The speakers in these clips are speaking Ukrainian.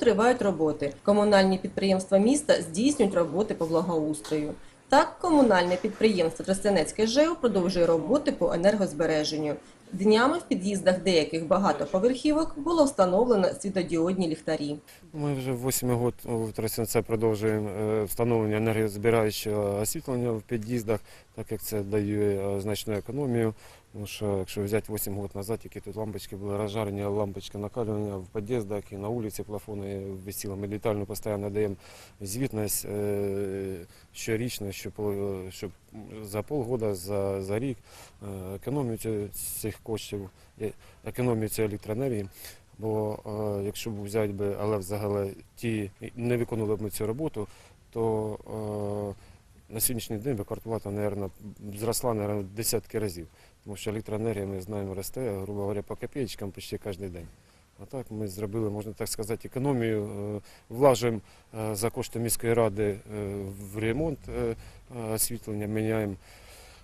тривають роботи. Комунальні підприємства міста здійснюють роботи по благоустрою. Так, комунальне підприємство Тростянецьке ЖЕО продовжує роботи по енергозбереженню. Днями в під'їздах деяких багатоповерхівок було встановлено світодіодні ліхтарі. Ми вже 8 років в Тростянце продовжуємо е, встановлення енергозбираючого освітлення в під'їздах, так як це дає е, значну економію. Тому що якщо взяти 8 років назад, які тут лампочки були розжарені, лампочки накалювання в під'їздах і на вулиці плафони висіли. Ми детально постійно даємо звітність е, щорічно, щоб, щоб за полгода, за, за рік економію цих коштів, економію цієї електроенергії. Бо якщо б взяти але взагалі ті не виконували б ми цю роботу, то е, на сьогоднішній день би квартплата, мабуть, зросла наверно, десятки разів. Тому що електроенергія, ми знаємо, росте, грубо говоря, по копеечкам почти кожен день. А так ми зробили, можна так сказати, економію, е, влажуємо е, за кошти міської ради е, в ремонт освітлення, міняємо.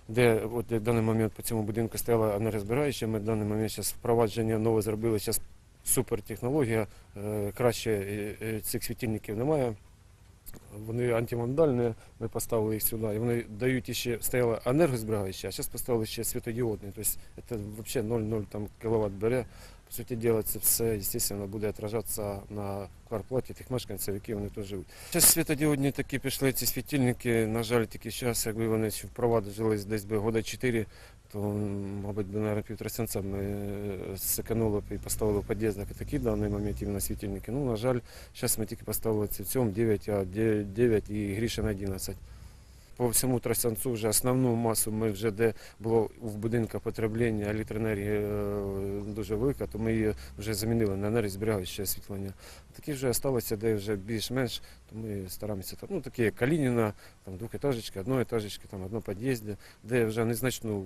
Де от в даний момент по цьому будинку стояла енергозбираюча, ми в даний момент зараз впровадження нове зробили, зараз супертехнологія, краще цих світильників немає. Вони антимондальні, ми поставили їх сюди, і вони дають ще стояла енергозбираюча, а зараз поставили ще світодіодні. Тобто це взагалі 0,0 там, кВт бере. По суті діла, це все, звісно, буде відражатися на квартплаті тих мешканців, які вони тут живуть. Зараз світодіодні такі пішли ці світильники, на жаль, тільки зараз, якби вони ще десь би года 4, то, мабуть, би, наверное, сенса ми е, секанули і поставили і такі в даний момент іменно світильники. Ну, на жаль, зараз ми тільки поставили в цьому 9, а 9, 9 і Грішина 11. По всьому Тростянцю вже основну масу ми вже де було в будинках потреблення електроенергії е, дуже велика, то ми її вже замінили на енергозберігаюче освітлення. Такі вже залишилися, де вже більш-менш, то ми стараємося там, ну такі Калініна, там двохетажечки, одноетажечки, там одно під'їзді, де вже незначну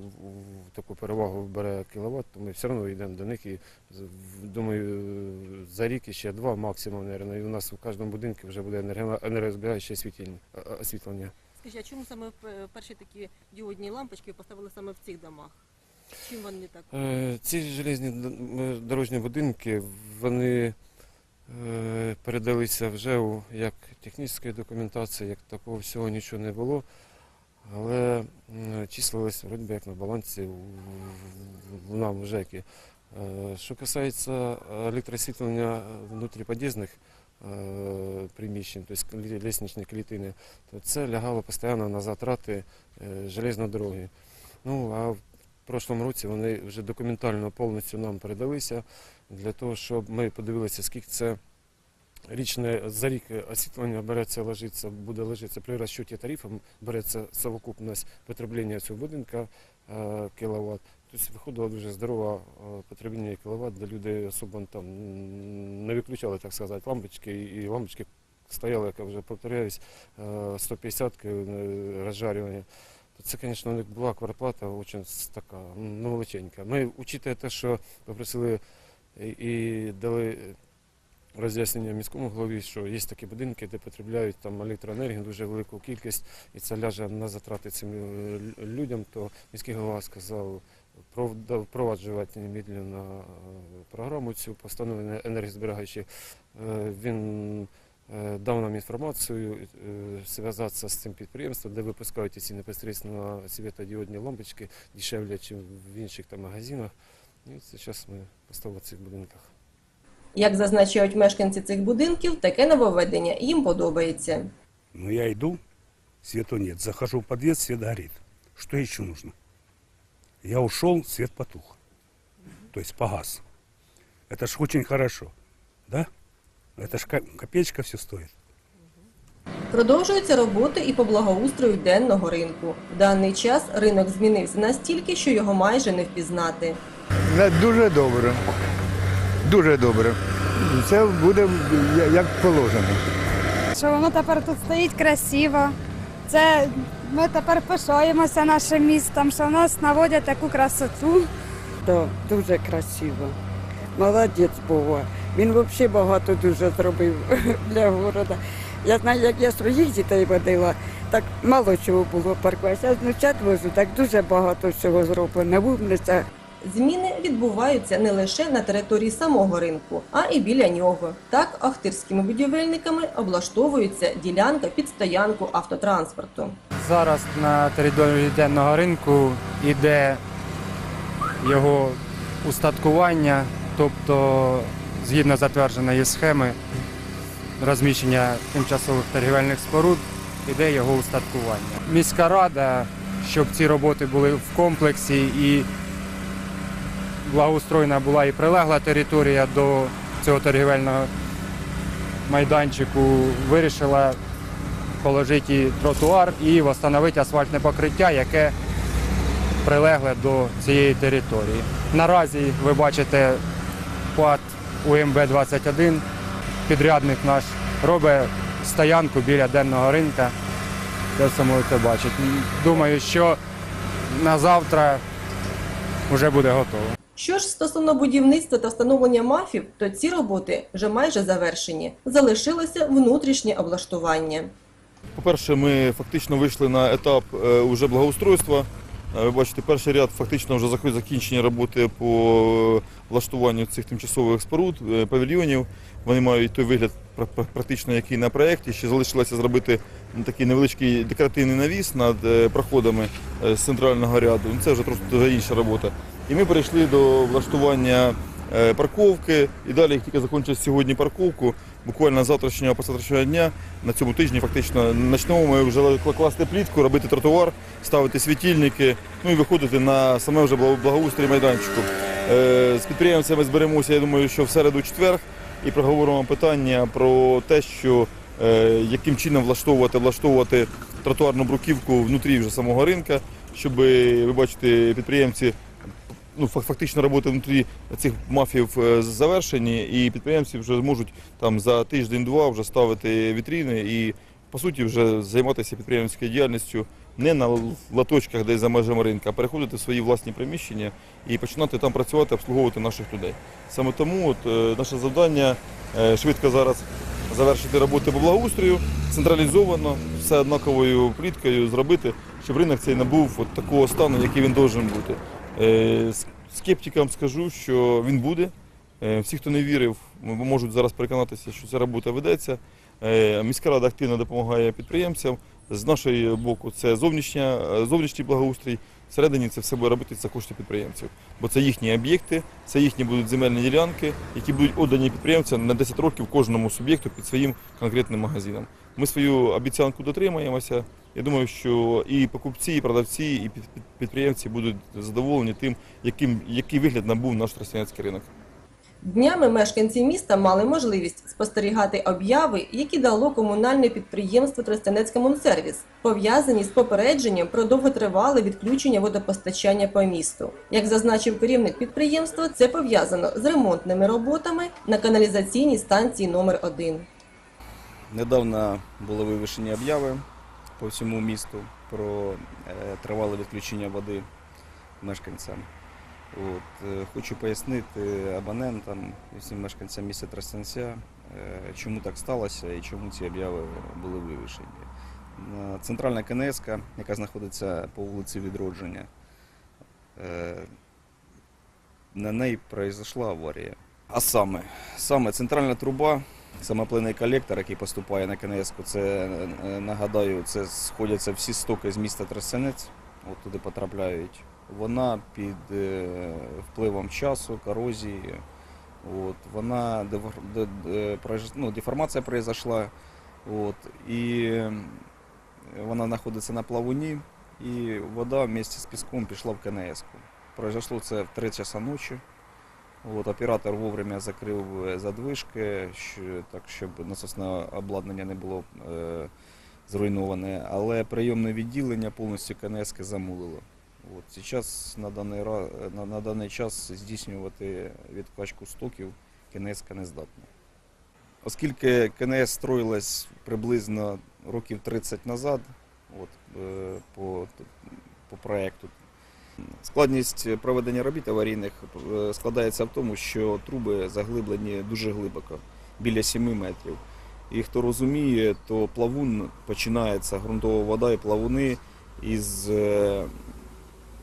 таку перевагу бере кіловат, то ми все одно йдемо до них і думаю, за рік ще два максимум, мабуть, і у нас в кожному будинку вже буде енерго- енергозберігаюче освітлення. Скажіть, а чому саме перші такі діодні лампочки поставили саме в цих домах? Чим вони так? Е, Ці железні дорожні будинки, вони е, передалися вже як технічної документації, як такого всього нічого не було. Але м, числились вроді як на балансі в- нам в ЖЕКі. Е, Що касається електросвітлення внутріпод'їзних е, приміщень, тобто лі- лісничні клітини, то це лягало постійно на затрати е, железної дороги. Ну, а в прошлому році вони вже документально повністю нам передалися для того, щоб ми подивилися, скільки це річне за рік освітлення береться, ложиться, буде лежитися при розчеті тарифів, береться совокупність потреблення цього будинку е, кіловат. Тобто виходило дуже здорове е, потреблення кіловат, де люди особо там не виключали, так сказати, лампочки і лампочки стояли, як я вже повторяюсь, е, 150 е, розжарювання. То це, звісно, у них була квартплата дуже така ну, величенька. Ми, учитує те, що попросили і дали роз'яснення міському голові, що є такі будинки, де потребляють там електроенергію дуже велику кількість, і це ляже на затрати цим людям, то міський голова сказав впроваджувати немедленно е, програму цю постановлення енергозберігаючі. Е, Він е, дав нам інформацію, зв'язатися з цим підприємством, де випускають ці непосередньо світодіодні лампочки дешевле, ніж в інших там магазинах. І зараз ми поставили в цих будинках. Як зазначають мешканці цих будинків, таке нововведення їм подобається. Но я иду, света нет. Захожу в подъезд, свет горит. Что еще нужно? Я ушел, свет потух. То есть погас. Это ж очень хорошо. Да? Это ж ко- копеечка все стоит. Продовжуються роботи і по благоустрою денного ринку. В даний час ринок змінився настільки, що його майже не впізнати. Не, Дуже добре. Дуже добре. Це буде як положено. що воно тепер тут стоїть красиво. Це ми тепер пишаємося нашим містом, що в нас наводять таку красоту. Да, дуже красиво. Молодець Бога. Він взагалі багато дуже зробив для города. Я знаю, як я своїх дітей водила, так мало чого було паркуватися. Я внучат вожу, так дуже багато всього зроблено. Вумниця. Зміни відбуваються не лише на території самого ринку, а і біля нього. Так, ахтирськими будівельниками облаштовується ділянка під стоянку автотранспорту. Зараз на території денного ринку йде його устаткування, тобто згідно затвердженої схеми розміщення тимчасових торгівельних споруд, іде його устаткування. Міська рада, щоб ці роботи були в комплексі і благоустроєна була і прилегла територія до цього торгівельного майданчику, вирішила положити і тротуар і встановити асфальтне покриття, яке прилегле до цієї території. Наразі ви бачите ПАД УМБ-21, підрядник наш робить стоянку біля денного ринка. Це все можете бачити. Думаю, що на завтра вже буде готово. Що ж стосовно будівництва та встановлення мафів, то ці роботи вже майже завершені. Залишилося внутрішнє облаштування. По-перше, ми фактично вийшли на етап е, уже благоустройства. Е, Ви бачите, перший ряд фактично вже зак- закінчені роботи по влаштуванню цих тимчасових споруд, е, павільйонів. Вони мають той вигляд пра- пра- практично, який на проєкті. Ще залишилося зробити такий невеличкий декоративний навіс над е, проходами е, з центрального ряду. Ну, Це вже трошки інша робота. І ми перейшли до влаштування е, парковки. І далі, як тільки закінчить сьогодні парковку, буквально завтрашнього посадочного дня на цьому тижні фактично почнемо ми вже кла- класти плітку, робити тротуар, ставити світильники, ну і виходити на саме вже благо- благоустрій майданчику. Е, З підприємцями зберемося, я думаю, що в середу-четвер і проговоримо питання про те, що е, яким чином влаштовувати, влаштовувати тротуарну бруківку внутрі вже самого ринка, щоб ви бачите, підприємці ну, фак- фактично роботи внутрі цих мафів е, завершені, і підприємці вже зможуть там за тиждень-два вже ставити вітріни і по суті вже займатися підприємницькою діяльністю не на латочках десь за межами ринка, а переходити в свої власні приміщення і починати там працювати, обслуговувати наших людей. Саме тому от, е, наше завдання е, швидко зараз завершити роботи по благоустрою, централізовано, все однаковою пліткою зробити, щоб ринок цей набув от такого стану, який він должен бути. Е, Скептикам скажу, що він буде. Е, Всі, хто не вірив, можуть зараз переконатися, що ця робота ведеться. Е, Міська рада активно допомагає підприємцям. З нашого боку це зовнішня, зовнішній благоустрій. Всередині це все буде робити за кошти підприємців. Бо це їхні об'єкти, це їхні будуть земельні ділянки, які будуть отдані підприємцям на 10 років кожному суб'єкту під своїм конкретним магазином. Ми свою обіцянку дотримаємося. Я думаю, що і покупці, і продавці, і під- під- підприємці будуть задоволені тим, яким, який вигляд набув наш тростянецький ринок. Днями мешканці міста мали можливість спостерігати обяви, які дало комунальне підприємство Тростянецькомунсервіс, пов'язані з попередженням про довготривале відключення водопостачання по місту. Як зазначив керівник підприємства, це пов'язано з ремонтними роботами на каналізаційній станції номер 1 Недавно були вивішені обяви по всьому місту про е, тривале відключення води мешканцям. От, е, хочу пояснити абонентам і всім мешканцям міста Тростянця, е, чому так сталося і чому ці обяви були вивішені. Е, Центральна КНС, яка знаходиться по вулиці Відродження, на неї произошла аварія. А саме, саме центральна труба Самоплинний колектор, який поступає на КНС, це нагадаю, це сходяться всі стоки з міста Тростянець, от туди потрапляють. Вона під е, впливом часу, корозії. От, вона ну, деформація произошла. От, і вона знаходиться на плавуні, і вода вместе з піском пішла в КНС. Произошло це в 3 часа ночі. От, оператор вовремя закрив е, задвижки, так, щоб насосне обладнання не було е, зруйноване, але прийомне відділення повністю КНС замулило. От, зараз на даний, на, на даний час здійснювати відкачку стоків КНС не здатна. Оскільки КНС строїлась приблизно років 30 назад, от, е, по, по проекту, Складність проведення робіт аварійних е, складається в тому, що труби заглиблені дуже глибоко, біля 7 метрів. І хто розуміє, то плавун починається ґрунтова вода і плавуни із е,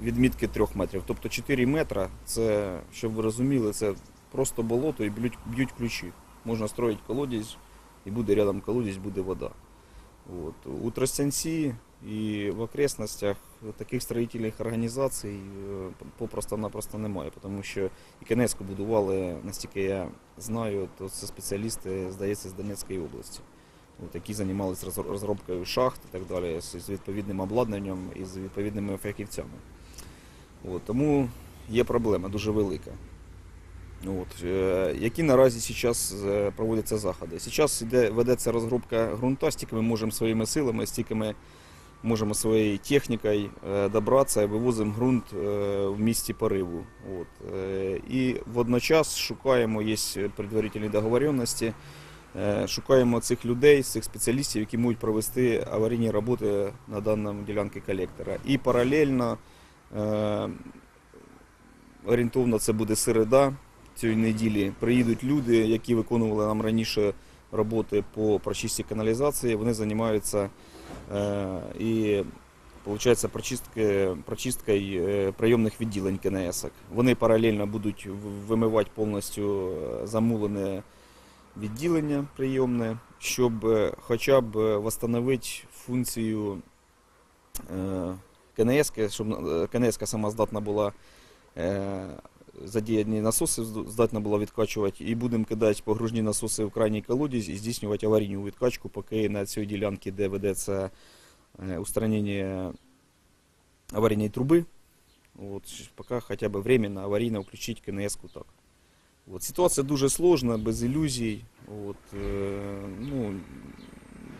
відмітки 3 метрів. Тобто 4 метри, це, щоб ви розуміли, це просто болото і б'ють, б'ють ключі. Можна строїти колодязь, і буде рядом колодязь, буде вода. От. У Тростянці і в окрестностях таких строїтельних організацій е, попросту-напросто немає, тому що і Кенецьку будували, настільки я знаю, то це спеціалісти, здається, з Донецької області, от, які займалися розробкою шахт і так далі, з відповідним обладнанням і з відповідними фахівцями. От, тому є проблема дуже велика. От, е, які наразі зараз проводяться заходи? Зараз іде, ведеться розробка ґрунта, стільки ми можемо своїми силами, стільки ми можемо своєю технікою е, добратися вивозимо ґрунт е, в місті пориву. От. Е, І водночас шукаємо, є предварительні договоренності, е, шукаємо цих людей, цих спеціалістів, які можуть провести аварійні роботи на даному ділянці колектора. І паралельно е, орієнтовно це буде середа цієї неділі. Приїдуть люди, які виконували нам раніше роботи по прочистці каналізації. Вони займаються е, і виходить, прочистки, прочисткою е, прийомних відділень КНС. Вони паралельно будуть вимивати повністю е, замулене відділення прийомне, щоб е, хоча б е, восстановити функцію е, КНС, щоб е, КНС сама здатна була е, задіяні насоси здатна була відкачувати, і будемо кидати погружні насоси в крайній колодязь і здійснювати аварійну відкачку, поки на цій ділянці, де ведеться е, устранення аварійної труби, от, поки хоча б временно аварійно включити КНС-ку так. От, ситуація дуже сложна, без ілюзій. От, е, ну,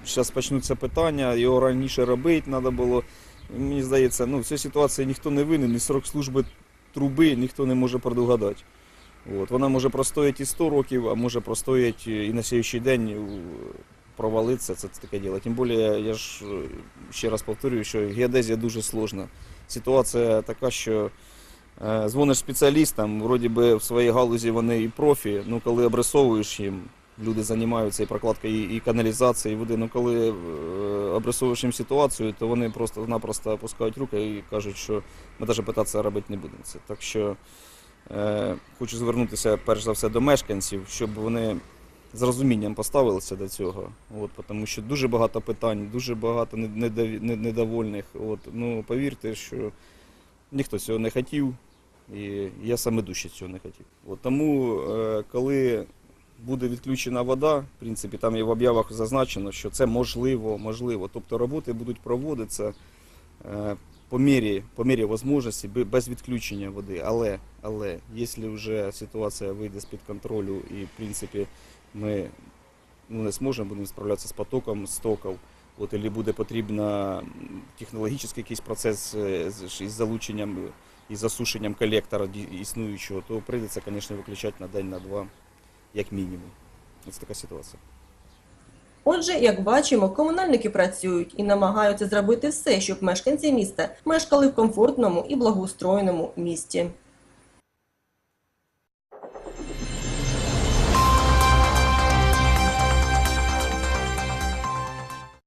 зараз почнуться питання, його раніше робити треба було. Мені здається, ну, в цій ситуації ніхто не винен, і срок служби труби ніхто не може предугадати. От. Вона може простояти і 100 років, а може простояти і на сьогоднішній день е, провалитися, це таке діло. Тим більше, я ж е, ще раз повторюю, що геодезія дуже сложна. Ситуація така, що е, дзвониш спеціалістам, вроді би в своїй галузі вони і профі, ну коли обрисовуєш їм, люди займаються і прокладкою, і, і каналізації, і води, ну коли е, обрисовуєш їм ситуацію, то вони просто-напросто опускають руки і кажуть, що ми навіть питатися робити не будемо. Це. Так що е, хочу звернутися перш за все до мешканців, щоб вони з розумінням поставилися до цього. От, тому що дуже багато питань, дуже багато недовольних. От, ну, повірте, що ніхто цього не хотів, і я саме дужче цього не хотів. От, тому, е, коли буде відключена вода, в принципі, там і в об'явах зазначено, що це можливо, можливо. Тобто роботи будуть проводитися е, по мірі, по мірі можливості, без відключення води. Але, але якщо вже ситуація вийде з-під контролю і, в принципі, ми ну, не зможемо, будемо справлятися з потоком стоків, от, або буде потрібно м, технологічний якийсь процес е, із залученням і засушенням колектора існуючого, то прийдеться, звісно, виключати на день, на два, як мінімум. Ось така ситуація. Отже, як бачимо, комунальники працюють і намагаються зробити все, щоб мешканці міста мешкали в комфортному і благоустроєному місті.